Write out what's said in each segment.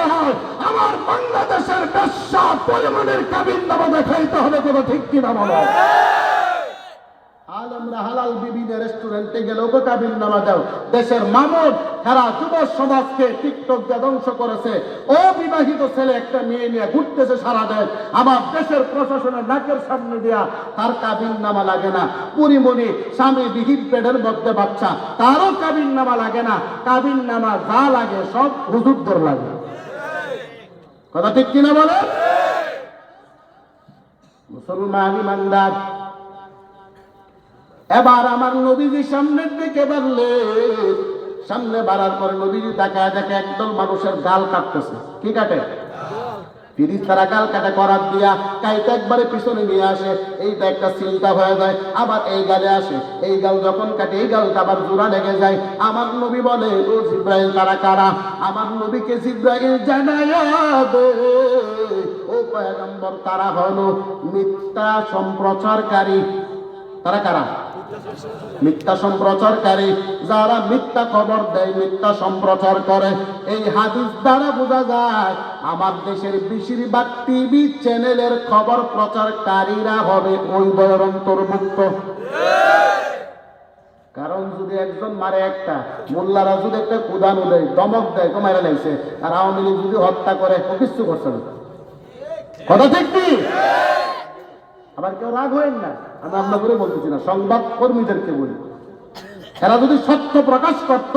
করতে হয়। আমার বাংলাদেশের পরিমাণের কাবিন দেখাইতে হবে কোনো ঠিক কিনা বলো হালাল রেস্টুরেন্টে কাবিন নামা দাও দেশের সারা যুব সমাজকে টিকটক দিয়ে ধ্বংস করেছে। ও বিবাহিত ছেলে একটা মেয়ে নিয়ে ঘুরতেছে সারা দেশ। আমার দেশের প্রশাসনের নাকের সামনে দেয়া তার কাবিন নামা লাগে না। পুরিমণি স্বামী বিহিত পেটের মধ্যে বাচ্চা, তারও কাবিন নামা লাগে না। কাবিন নামা যা লাগে সব হুজুরদের লাগে। কথা ঠিক কিনা বলে? মুসলমান ইমানদার। এবার আমার নদীজি সামনের দিকে বাড়লে, সামনে বাড়ার পরে নদীজি তাকায় দেখে একদল মানুষের গাল কাটতেছে কি কাটে? তিরিশ তারা গাল কাটা করার দিয়া কাইটা একবারে পিছনে নিয়ে আসে। এইটা একটা চিন্তা হয়ে যায়, আবার এই গালে আসে। এই গাল যখন কাটে, এই গালটা আবার জোড়া লেগে যায়। আমার নবী বলে, ও জিব্রাইল তারা কারা? আমার নবীকে জিব্রাইল জানায়া ও পয়গম্বর, তারা হলো মিথ্যা সম্প্রচারকারী। তারা কারা? মিথ্যা সম্প্রচারকারী যারা মিথ্যা খবর দেয়, মিথ্যা সম্প্রচার করে, এই হাদিস দ্বারা বোঝা যায়, আমার দেশের বেশিরভাগ টিভি চ্যানেলের খবর প্রচারকারীরা হবে ওই দলের অন্তর্ভুক্ত কারণ যদি একজন মারে একটা, মোল্লারা যদি একটা কুদানো দেয়, দমক দেয়, তো মারা লাগছে আর আওয়ামী লীগ যদি হত্যা করে, ও কিচ্ছু করছে না। কথা ঠিক আবার কেউ রাগ হয়েন না। আমি আমরা করে বলতেছি না, সংবাদ কর্মীদেরকে বলি। এরা যদি সত্য প্রকাশ করত,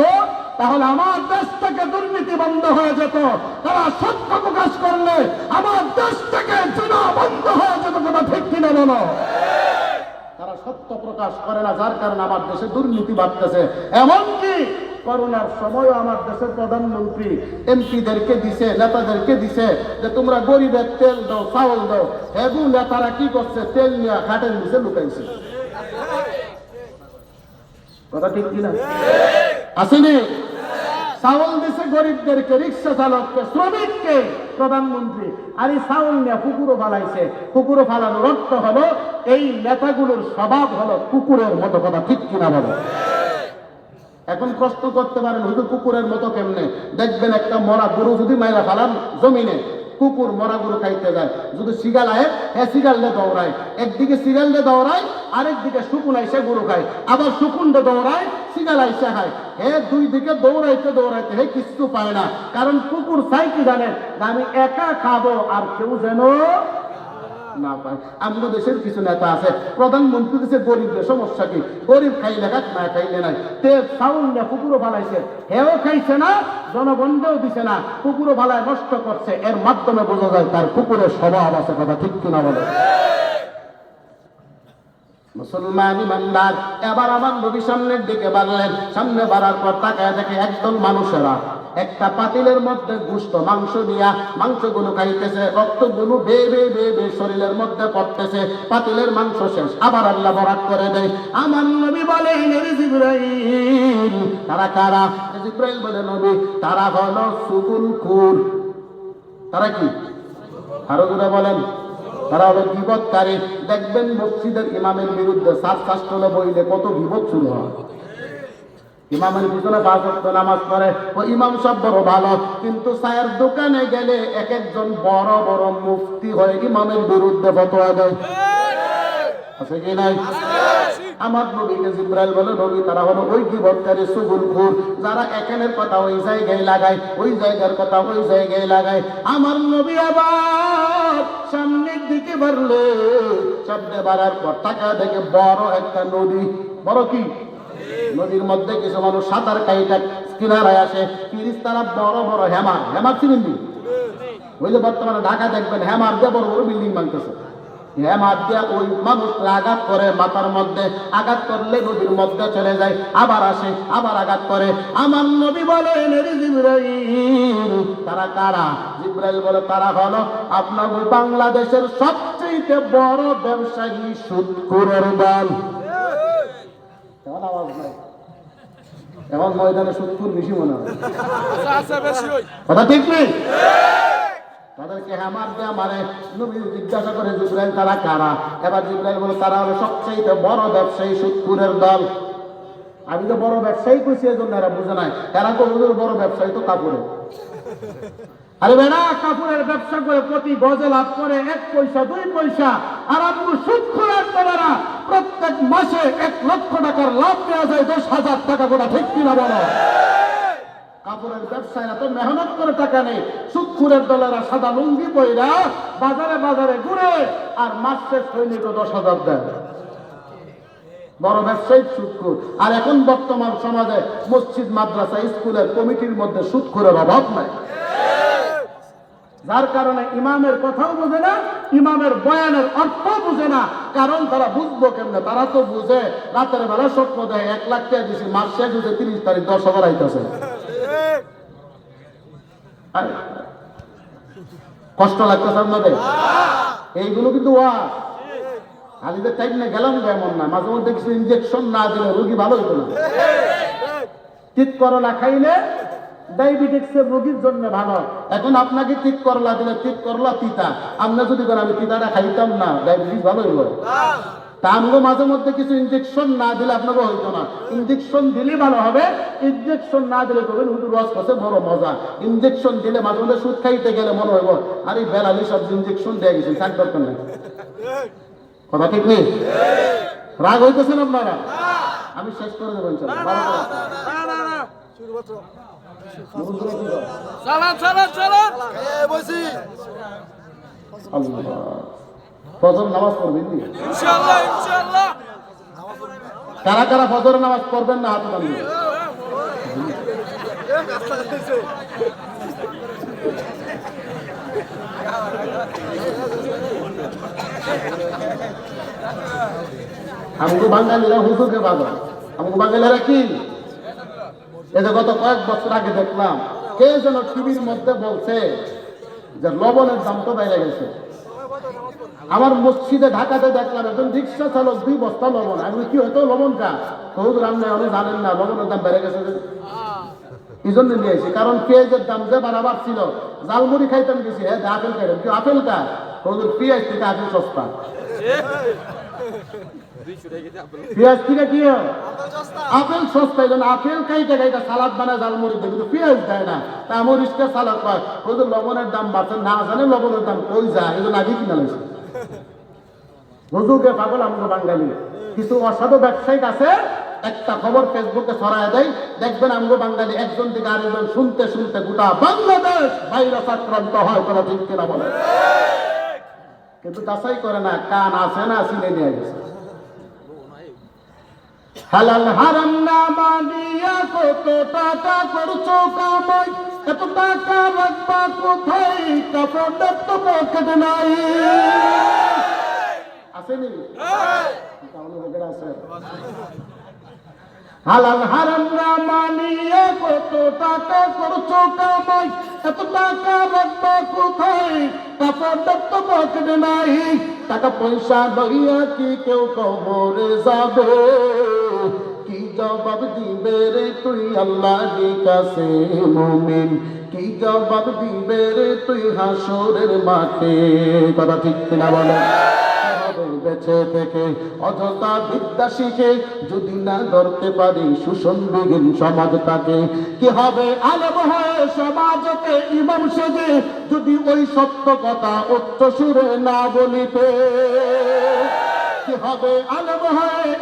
তাহলে আমার দেশ থেকে দুর্নীতি বন্ধ হয়ে যেত। তারা সত্য প্রকাশ করলে আমার দেশ থেকে চুনা বন্ধ হয়ে যেত, কথা ঠিক কিনা বলো? তারা সত্য প্রকাশ করে না, যার কারণে আমার দেশে দুর্নীতি বাড়তেছে। এমনকি করোনার সময় আমার দেশের প্রধানমন্ত্রী এমপিদেরকে দিছে, নেতাদেরকে দিছে যে তোমরা গরিবের তেল দাও, চাউল দাও। হেগু নেতারা কি করছে? তেল নিয়ে খাটের নিচে লুকাইছে। কথা ঠিক কিনা? আসেনি? চাউল দিছে গরিবদেরকে, রিক্সা চালককে, শ্রমিককে প্রধানমন্ত্রী। আর এই চাউল নিয়ে কুকুরও ফালাইছে। কুকুরও ফালানোর অর্থ হলো, এই নেতাগুলোর স্বভাব হলো কুকুরের মতো, কথা ঠিক কিনা বলো? এখন প্রশ্ন করতে পারেন হুজুর, কুকুরের মতো কেমনে? দেখবেন একটা মরা গরু যদি মাইরা ফালান জমিনে, কুকুর মরা গরু খাইতে যায়। যদি সিগাল আয় হ্যাঁ সিগাল দিয়ে দৌড়ায়। একদিকে সিগাল দিয়ে দৌড়ায়, আরেকদিকে শুকুন আইসে গরু খায়। আবার শুকুন দিয়ে দৌড়ায় সিগাল আইসে খায়। হে, দুই দিকে দৌড়াইতে দৌড়াইতে হে, কিচ্ছু পায় না। কারণ কুকুর চাই কি জানেন আমি একা খাব আর কেউ যেন না পায়। আমাদের দেশের কিছু নেতা আছে, প্রধানমন্ত্রী দেশে গরিবদের সমস্যা কি? গরিব খাইলে গাছ না খাইলে নাই। তে সাউন্ড না কুকুরও ফালাইছে, হেও খাইছে না, জনগণকেও দিছে না। কুকুরও ফালায় নষ্ট করছে, এর মাধ্যমে বোঝা যায় তার কুকুরের স্বভাব আছে কথা, ঠিক কিনা বলে? মুসলমান ইমানদার এবার আমার নবী সামনের দিকে বাড়লেন। সামনে বাড়ার পর তাকায় দেখে একদল মানুষেরা। একটা পাতিলের মধ্যে গুস্ত মাংস দিয়া মাংসগুলো খাইতেছে, রক্তগুলো বে বে বে বে শরীরের মধ্যে পড়তেছে। পাতিলের মাংস শেষ। আবার আল্লাহ বরাত করে দেয়। আমার নবী বলে জিব্রাইল। তারা কারা? জিব্রাইল বলে, নবী, তারা হলো সুগুল খুর তারা কি? আরও দূরে বলেন। তারা হবে বিপদকারী। দেখবেন মসজিদের ইমামের বিরুদ্ধে সাত শাস্ত্র বইলে কত বিপদ শুরু হয়। ইমামের পিছনে পাঁচ নামাজ পড়ে। ও ইমাম সব বড় ভালো, কিন্তু চায়ের দোকানে গেলে এক একজন বড় বড় মুফতি হয়ে ইমামের বিরুদ্ধে ফতোয়া দেয়। আছে কি নাই? আমার নবীকে জিব্রাইল বলে, নবী, তারা হলো ওই গিবৎকারী সুগুলখুর যারা এখানের কথা ওই জায়গায় লাগায়, ওই জায়গার কথা ওই জায়গায় লাগায়। আমার নবী আবার সামনের দিকে বাড়লো সামনে বাড়ার পর টাকা দেখে বড় একটা নদী। বড় কি? নদীর মধ্যে কিছু মানুষ সাঁতার কাইটা কিনারায় আসে। তিরিশ তারা বড় বড় হেমার হেমার চিনেন ওই যে বর্তমানে ঢাকা দেখবেন হেমার দিয়ে বড় বড় বিল্ডিং বানতেছে। হেমার দিয়ে ওই মানুষ আঘাত করে মাথার মধ্যে আঘাত করলে নদীর মধ্যে চলে যায় আবার আসে আবার আঘাত করে। আমার নবী বলে জিব্রাইল তারা কারা? জিব্রাইল বলে তারা হলো আপনার বাংলাদেশের সবচেয়ে বড় ব্যবসায়ী সুদকুরের দল। কেমন আওয়াজ নাই। এখন ময়দানে সুদকুর বেশি মনে হয়। কথা ঠিক নেই? তাদেরকে হ্যামার দেয়া মানে নবী জিজ্ঞাসা করে জিব্রাইল, তারা কারা? এবার জিব্রাইল বলে, তারা হলো সবচেয়ে বড় ব্যবসায়ী সুদপুরের দল। আমি তো বড় ব্যবসায়ী কইছি এই জন্য এরা বুঝে নাই। এরা তো বড় ব্যবসায়ী তো কাপড়ে আরে বেড়া কাপড়ের ব্যবসা করে প্রতি গজে লাভ করে এক পয়সা, দুই পয়সা। আর আপনি সুদ খোলার প্রত্যেক মাসে এক লক্ষ টাকার লাভ দেওয়া যায়, দশ হাজার টাকা করে ঠিক কিনা বলো? কাপড়ের ব্যবসায় এত মেহনত করে টাকা নেই সুক্ষুরের দলেরা সাদা লুঙ্গি পইরা বাজারে বাজারে ঘুরে আর মাস শেষ সৈনিক দশ হাজার দেয় বড় ব্যবসায়িক সুৎখুর। আর এখন বর্তমান সমাজে মসজিদ, মাদ্রাসা, স্কুলের কমিটির মধ্যে সুৎখুরের অভাব নাই। যার কারণে ইমামের কথাও বোঝে না, ইমামের বয়ানের অর্থ বুঝে না। কারণ তারা বুঝব কেমনে? তারা তো বুঝে, রাতের বেলা স্বপ্ন দেয়, এক লাখ টাকা দিছি, মাস শেষ হচ্ছে তিরিশ তারিখ দশ হাজার আইতেছে। কষ্ট লাগতেছে আপনাদের? এইগুলো কিন্তু ওয়া আলিদের টাইম না গেলাম এমন না, মাঝে মধ্যে কিছু ইঞ্জেকশন না দিলে রোগী ভালো হতো না। তিত করলা খাইলে ডায়াবেটিক্সের রোগীর জন্য ভালো। এখন আপনাকে তিত করলা দিলে তিত করলা তিতা। আমরা যদি বলেন, আমি তিতাটা খাইতাম না ডায়াবেটিস ভালো হইব। তা আমগো মাঝে মধ্যে কিছু ইঞ্জেকশন না দিলে আপনাকে হইতো না। ইঞ্জেকশন দিলে ভালো হবে ইঞ্জেকশন না দিলে করবেন হুদু রস খসে বড় মজা। ইঞ্জেকশন দিলে মাঝে মধ্যে সুদ খাইতে গেলে মনে হইব আরে বেলালি সব ইঞ্জেকশন দিয়ে গেছেন থাক দরকার নেই। কথা ঠিক নেই? রাগ হইতেছেন আপনারা? আমি শেষ করে দেবো ইনশাআল্লাহ। ফজর নামাজ পড়বেন নি? ইনশাআল্লাহ ইনশাআল্লাহ। কারা কারা ফজর নামাজ পড়বেন না হাত টানবেন আমগো বাঙালিরা হুজুরকে বাজার। আমগো বাঙালিরা কি? এই যে গত কয়েক বছর আগে দেখলাম কে যেন টিভির মধ্যে বলছে যে লবণের দাম তো বেড়ে গেছে। আমার মসজিদে ঢাকাতে দেখলাম, একজন রিক্সা চালক দুই বস্তা লবণ। আমি কি হয়তো লবণটা? বহুত রাম নাই অনেক জানেন না, লবণের দাম বেড়ে গেছে। এই জন্য নিয়ে আসি, কারণ পেঁয়াজের দাম যে বাড়াবার ছিল জালমুড়ি খাইতাম গেছি হ্যাঁ আপেল খাইতাম, কি আপেল কা পেঁয়াজ থেকে আপেল সস্তা। পেঁয়াজ থেকে কি আপেল সস্তা। আপেল সালাদ বানায় জালমুড়ি দেয় কিন্তু পেঁয়াজ দেয় না। তা আমার ইস্কা সালাদ পায়। লবণের দাম বাড়ছে না জানে লবণের দাম কই যায় এই জন্য আগে কিনা লাগছে পাগল আমরা বাঙালি। কিছু অসাধু ব্যবসায়িক আছে একটা খবর ফেসবুকে ছড়ায় দেয়। দেখবেন আমগো বাঙালি একজন থেকে আরেকজন শুনতে শুনতে গোটা বাংলাদেশ ভাইরাস আক্রান্ত হয় তারা ঠিক কিনা বলে। কিন্তু যাচাই করে না কান আছে না সিলে নিয়ে গেছে। হালাল হারাম না মানিয়া কত টাকা করছ কামাই? এত টাকা রাখবা কোথায়? কাপড়ের তো পকেট নাই। আসেনি হালাল হারাম না মানিয়ে কত টাকা করছ কামাই? এত টাকা রাখবা কোথায়? কাপড়ের তো পকেট নাই। টাকা পয়সা লইয়া কি কেউ কবরে যাবে? জবাব দিবে রে তুই আল্লাহর কাছে মুমিন? কি জবাব দিবে রে তুই হাসরের মাঠে? কথা ঠিক কিনা বলে বেঁচে থেকে অযথা বিদ্যা শিখে যদি না ধরতে পারি সুসংবিহীন সমাজটাকে, কি হবে? আলম হয়ে সমাজকে ইমাম সেজে যদি ওই সত্য কথা উচ্চ সুরে না বলিতে হয়ে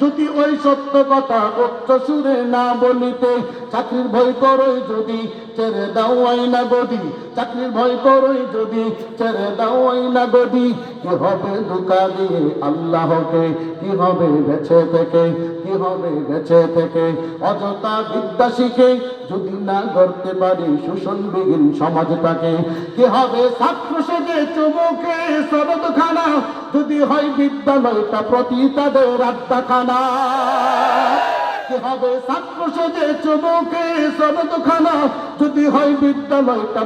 যদি ওই সত্য কথা উচ্চ সুরে না বলিতে চাকরির ভয় করই যদি ছেড়ে দাও আইনা গদি, চাকরির ভয় করই যদি, ছেড়ে দাও আইনা গদি। কি হবে ধোকা দিয়ে আল্লাহকে? কি হবে বেঁচে থেকে? কি হবে বেঁচে থেকে? অযথা বিদ্যা শিখে যদি না করতে পারি শোষণবিহীন সমাজটাকে, কি হবে ছাত্র সেজে চুমুকে সরদখানা যদি হয় বিদ্যালয়টা প্রতি তাদের আড্ডাখানা। যদি হয় বিদ্যালয়টা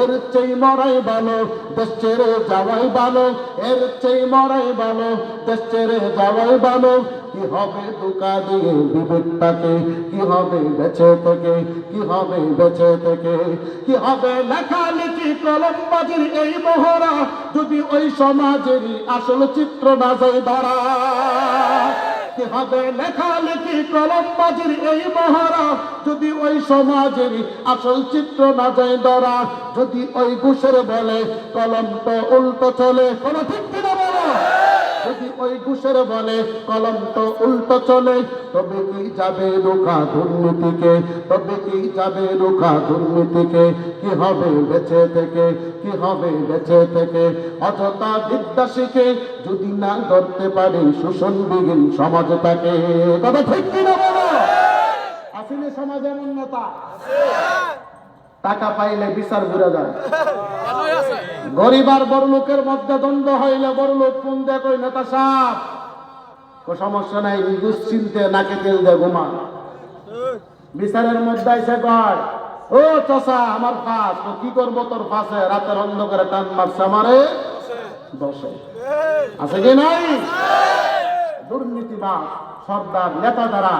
এর চেয়ে মরাই ভালো, দেশ ছেড়ে যাওয়াই ভালো, এর চেয়ে মরাই ভালো, দেশ ছেড়ে যাওয়াই ভালো। কি হবে দোকা দিয়ে বিবেকটাকে? কি হবে বেঁচে থেকে? কি হবে বেঁচে থেকে? কি হবে লেখালেখি কলমবাজির এই মহড়া যদি ওই সমাজেরই আসল চিত্র না যায় কি মহারা যদি ওই সমাজের আসল চিত্র না যায় ধরা, যদি ওই ঘুষের বলে কলম তো উল্টো চলে। কোনো ঠিক যদি ওই ঘুষের বলে কলম তো উল্টো চলে, তবে কি যাবে রোখা দুর্নীতিকে? তবে কি যাবে রোখা দুর্নীতিকে? কি হবে বেঁচে থেকে? কি হবে বেঁচে থেকে? অযথা বিদ্যা শিখে যদি না করতে পারি শোষণবিহীন সমাজটাকে কথা ঠিক কিনা বলো? আসলে সমাজ এমন নেতা। টাকা পাইলে বিচার ঘুরে যায়। গরিব আর বড় লোকের মধ্যে দ্বন্দ্ব হইলে বড় লোক ফোন দেয় নেতা সাপ সমস্যা নাই দুশ্চিন্তে নাকে তেল দে ঘুমা বিচারের মধ্যে এসে কয়, ও চষা আমার ফাঁস, তো কি করব তোর ফাঁসে? রাতের অন্ধকারে টান মারছে আমারে দশে আছে কি নাই? সর্দার নেতা দ্বারা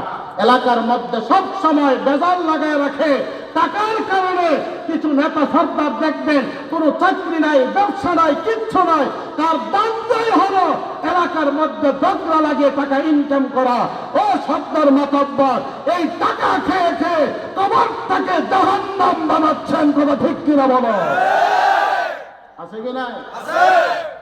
এলাকার মধ্যে সব সময় বেজাল লাগায় রাখে। টাকার কারণে কিছু নেতা সর্দার দেখবেন, কোনো চাকরি নাই, ব্যবসা নাই, কিচ্ছু নাই। তার দান্দাই হলো, এলাকার মধ্যে দোকরা লাগিয়ে টাকা ইনকাম করা। ও সর্দার মাতব্বর, এই টাকা খেয়ে খেয়ে তোমার তাকে জাহান্নাম বানাচ্ছেন কোনো ঠিক কিনা বলো আছে কি নাই?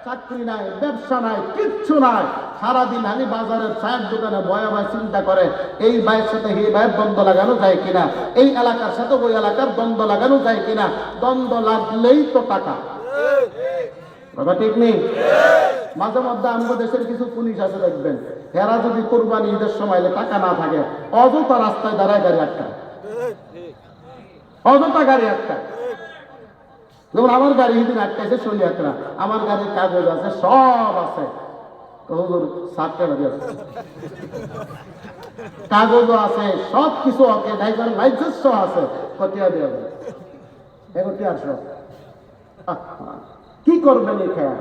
চাকরি নাই, ব্যবসা নাই, কিচ্ছু নাই। সারাদিন আমি বাজারের চায়ের দোকানে বয়া ভাই চিন্তা করে, এই ভাইয়ের সাথে এই ভাইয়ের দ্বন্দ্ব লাগানো যায় কিনা? এই এলাকার সাথে ওই এলাকার দ্বন্দ্ব লাগানো যায় কিনা? দ্বন্দ্ব লাগলেই তো টাকা। কথা ঠিক নেই? মাঝে মধ্যে আমাদের দেশের কিছু পুলিশ আছে, দেখবেন। এরা যদি কোরবানি ঈদের সময় টাকা না থাকে, অযথা রাস্তায় দাঁড়ায় গাড়ি একটা অযথা গাড়ি একটা যেমন আমার গাড়ি সেদিন আটকাইছে শনিয়াত্রা আমার গাড়ির কাগজ আছে, সব আছে। হুজুর, সাতটা গাড়ি আছে। কাগজও আছে সব কিছু ওকে ড্রাইভার লাইসেন্স আছে। কটিয়া দেওয়া যাবে। এগোটি আসো। কি করবেন এখানে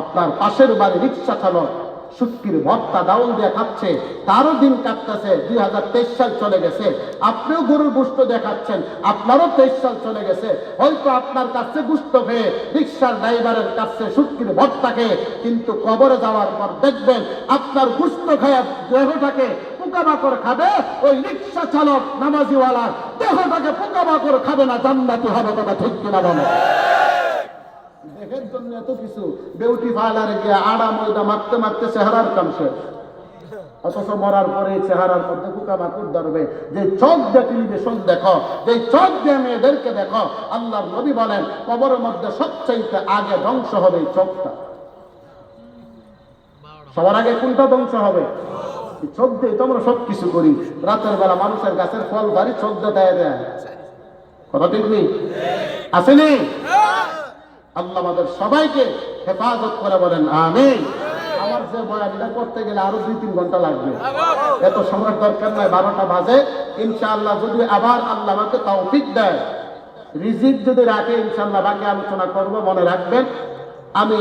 আপনার পাশের বাড়ি রিক্সা চালক সুটকির ভর্তা ডাউল দিয়ে খাচ্ছে, তারও দিন কাটতেছে, দুই হাজার তেইশ সাল চলে গেছে। আপনিও গরুর গুস্ত দেখাচ্ছেন, আপনারও তেইশ সাল চলে গেছে। হয়তো আপনার কাছে গুস্ত খেয়ে রিক্সার ড্রাইভারের কাছে সুটকির ভর্তাকে কিন্তু কবরে যাওয়ার পর দেখবেন আপনার গুস্ত খেয়ে দেহটাকে পোকামাকড় খাবে, ওই রিক্সা চালক নামাজিওয়ালার দেহটাকে পোকামাকড় খাবে না, জান্নাতি হবে কথা ঠিক কিনা বলো দেহের জন্য এত কিছু। বিউটি পার্লারে গিয়ে আড়া ময়দা মারতে মারতে চেহারার কাম শেষ। অথচ মরার পরে চেহারার মধ্যে পোকা মাকুর ধরবে। যে চোখ দিয়ে টেলিভিশন দেখো, যে চোখ দিয়ে মেয়েদেরকে দেখো, আল্লাহর নবী বলেন, কবরের মধ্যে সবচাইতে আগে ধ্বংস হবে চোখটা। সবার আগে কোনটা ধ্বংস হবে? চোখ দিয়ে তো আমরা সব কিছু করি। রাতের বেলা মানুষের গাছের ফল বাড়ি চোখ দিয়ে দেয় দেয়। কথা ঠিক নেই? আসেনি আল্লাহ আমাদের সবাইকে হেফাজত করে বলেন আমি আমার যে বয়ানটা করতে গেলে আরও দুই, তিন ঘণ্টা লাগবে। এত সময় দরকার নয় বারোটা বাজে। ইনশাআল্লাহ যদি আবার আল্লাহ আমাকে তৌফিক দেয়, রিজিক যদি রাখে, ইনশাআল্লাহ বাকি আলোচনা করব, মনে রাখবেন। আমি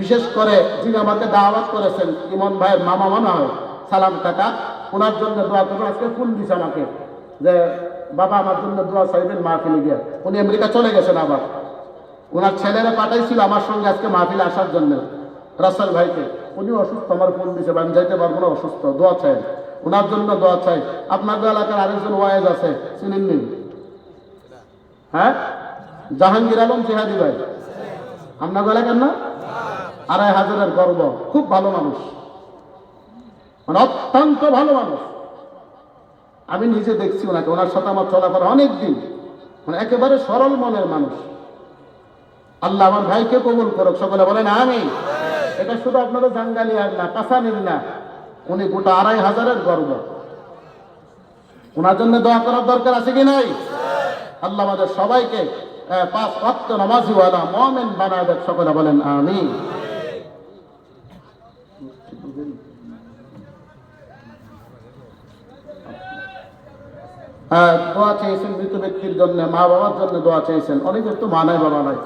বিশেষ করে যিনি আমাকে দাওয়াত করেছেন, ইমন ভাইয়ের মামা মনে হয়, সালাম কাকা, ওনার জন্য দোয়া করবেন আজকে ফুল দিছে আমাকে যে, বাবা আমার জন্য দোয়া চাইবেন মাহফিলে গিয়ে। উনি আমেরিকা চলে গেছেন আবার। ওনার ছেলেরা পাঠাইছিল আমার সঙ্গে আজকে মাহফিলে আসার জন্য। রাসাল ভাইকে, উনি অসুস্থ, আমার ফোন দিছে আমি যাইতে পারব না, অসুস্থ, দোয়া চাই। ওনার জন্য দোয়া চাই। আপনাদের এলাকার আরেকজন ওয়াইজ আছে চিনেননি হ্যাঁ? জাহাঙ্গীর আলম জিহাদি ভাই। আপনাদের এলাকার না? আড়াই হাজারের গর্ব, খুব ভালো মানুষ। মানে অত্যন্ত ভালো মানুষ। আমি নিজে দেখছি ওনাকে, ওনার সাথে আমার চলাফেরা অনেক দিন মানে একেবারে সরল মনের মানুষ। আল্লাহ আমার ভাইকে কবুল করুক। সকলে বলেন আমি এটা শুধু আপনাদের জাঙ্গালি আর না কাসানির না। উনি গোটা আড়াই হাজারের গর্ব। ওনার জন্য দোয়া করার দরকার আছে কি নাই? আল্লাহ আমাদের সবাইকে পাঁচ অক্ত নামাজিওয়ালা মমেন বানায় দেখ সকলে বলেন আমি দোয়া চেয়েছেন মৃত ব্যক্তির জন্য মা বাবার জন্য দোয়া চেয়েছেন। অনেকের তো মা নাই বাবা নাই।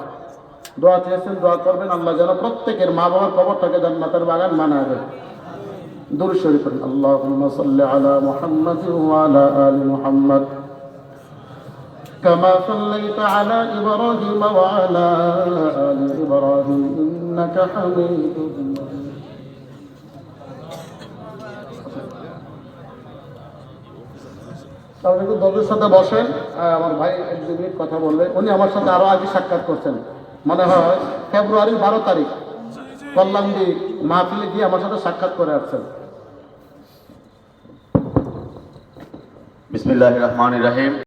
দোয়া চেয়েছেন, দোয়া করবেন, আল্লাহ যেন প্রত্যেকের মা বাবার কবরটাকে জান্নাতের বাগান মানাবে দেন দূর শরীফ اللهم صل على محمد وعلى آل كما صليت على إبراهيم وعلى آل إبراهيم إنك حميد সাথে বসেন আমার ভাই এক কথা বললে উনি আমার সাথে আরও আগে সাক্ষাৎ করছেন। মনে হয় ফেব্রুয়ারির বারো তারিখ। কল্যাণী মাহফিলে গিয়ে আমার সাথে সাক্ষাৎ করে আসছেন। বিসমিল্লাহ রহমান রাহিম।